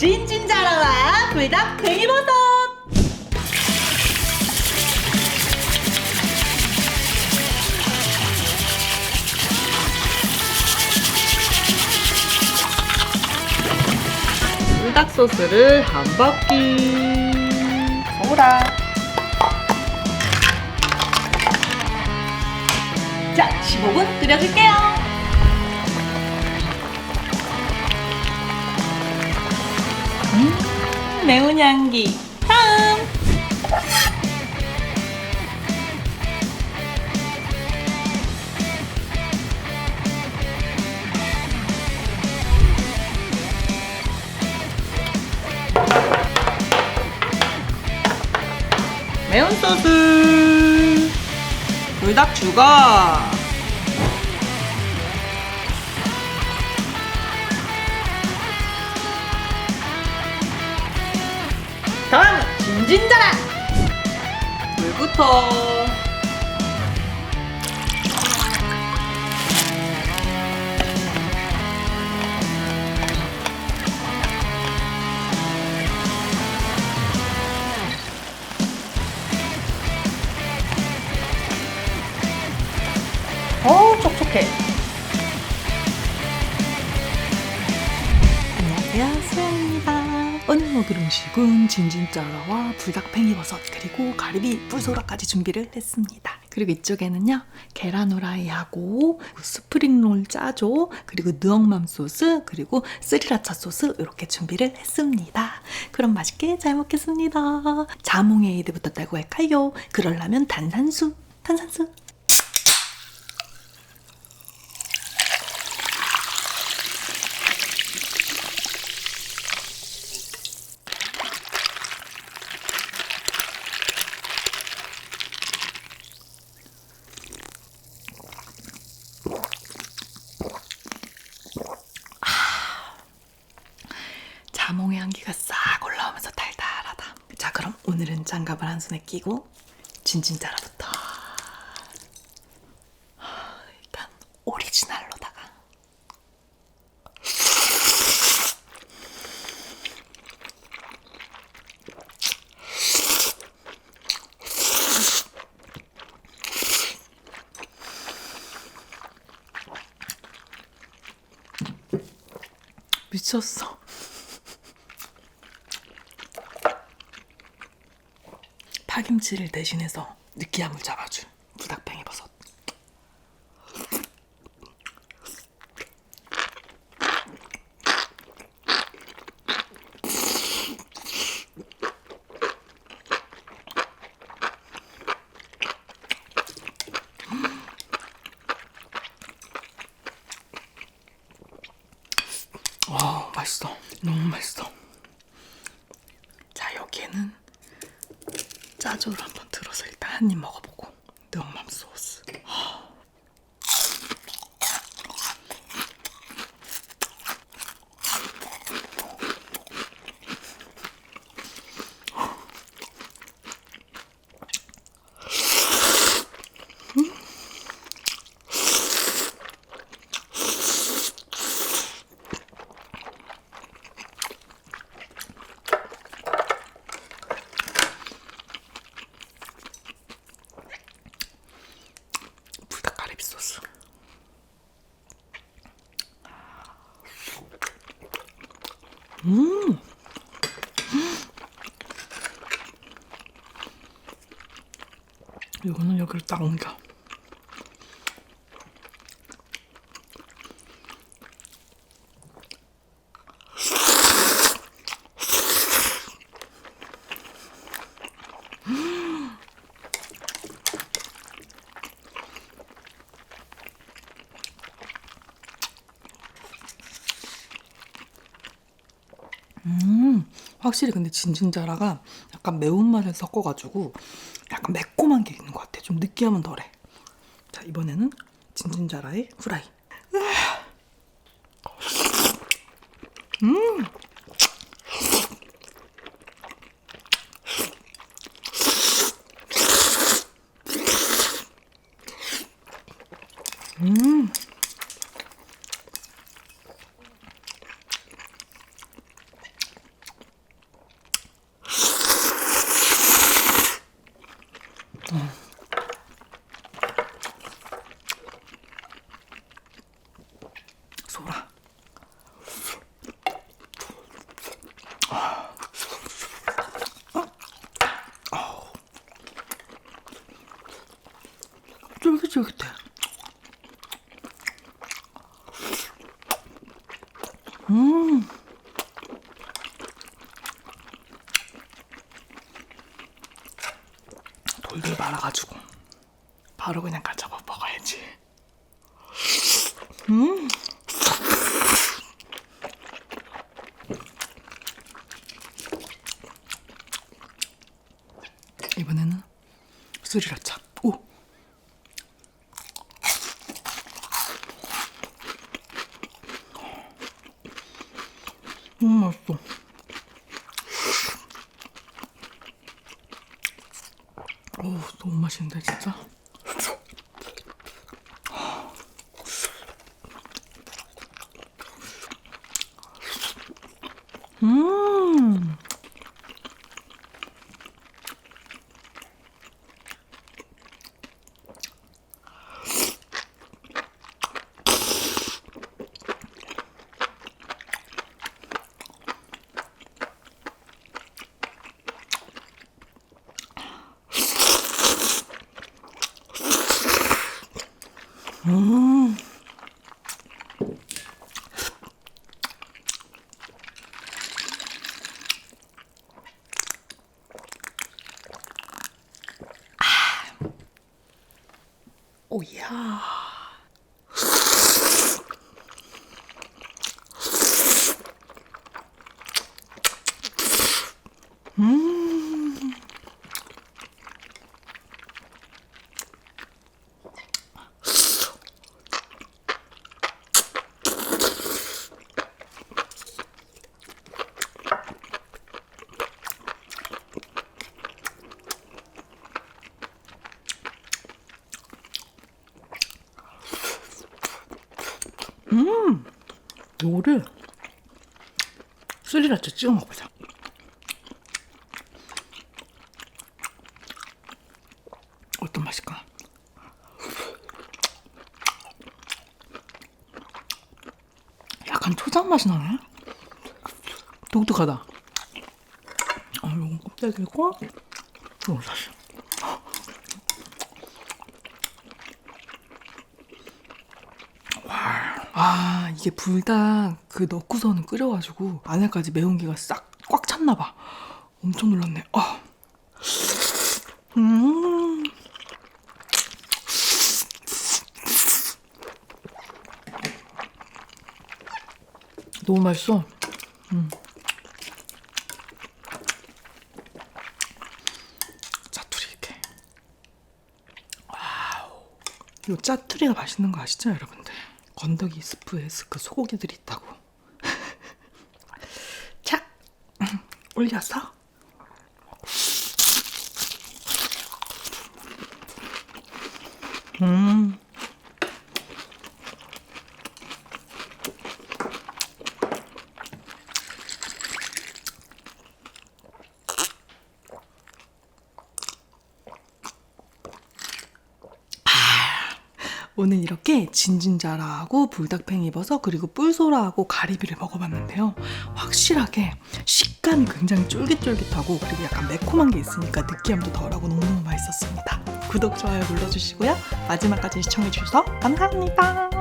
진진자라와 불닭 팽이버섯! 불닭 소스를 한 바퀴. 소라 자 15분 끓여줄게요 음, 매운 향기. 다음. 매운 소스. 불닭 추가. 진진자라! 물부터. 어우 촉촉해. 안녕하세요. 수영 음식은 진진짜라와 불닭팽이버섯 그리고 가리비 뿔소라까지 준비를 했습니다. 그리고 이쪽에는요 계란 후라이하고 스프링롤 짜조 그리고 느엉맘 소스 그리고 스리라차 소스 이렇게 준비를 했습니다. 그럼 맛있게 잘 먹겠습니다. 자몽 에이드부터 따고 할까요? 그러려면 탄산수 탄산수 자몽의 향기가 싹 올라오면서 달달하다. 자, 그럼 오늘은 장갑을 한 손에 끼고 진진짜라부터. 하, 일단 오리지널로다가. 미쳤어. 파김치를 대신해서 느끼함을 잡아준 불닭팽이 버섯. 와 맛있어. 너무 맛있어. 자 여기에는 짜조를 한번 들어서 일단 한입 먹어보고. 능맘 소스 가리비 소스 음. 이거는 여기를 딱 옮겨 확실히 근데 진진자라가 약간 매운맛을 섞어가지고 약간 매콤한 게 있는 것 같아. 좀 느끼하면 덜해. 자, 이번에는 진진자라의 후라이. 음! 음! 음. 소라. 쫄깃쫄깃해. 음. 음. 이번에는 스리라차. 오. 너무 맛있어. 오, 너무 맛있는데 진짜. 음. 음. 아. 오야. 음. 음, 요거를 스리라차 찍어 먹어보자. 어떤 맛일까? 약간 초장 맛이 나네. 독특하다. 아, 요건 껍데기고, 요건 사실. 아 이게 불닭 그 넣고서는 끓여가지고 안에까지 매운기가 싹 꽉 찼나 봐 엄청 놀랐네 아. 음. 너무 맛있어 음. 짜투리 이렇게 와우 이 짜투리가 맛있는 거 아시죠 여러분들 건더기 스프에 그 소고기들이 있다고. 자, 올려서. 음. 오늘 이렇게 진진자라하고 불닭팽이버섯 그리고 뿔소라하고 가리비를 먹어봤는데요. 확실하게 식감이 굉장히 쫄깃쫄깃하고 그리고 약간 매콤한 게 있으니까 느끼함도 덜하고 너무너무 맛있었습니다. 구독, 좋아요 눌러주시고요. 마지막까지 시청해주셔서 감사합니다.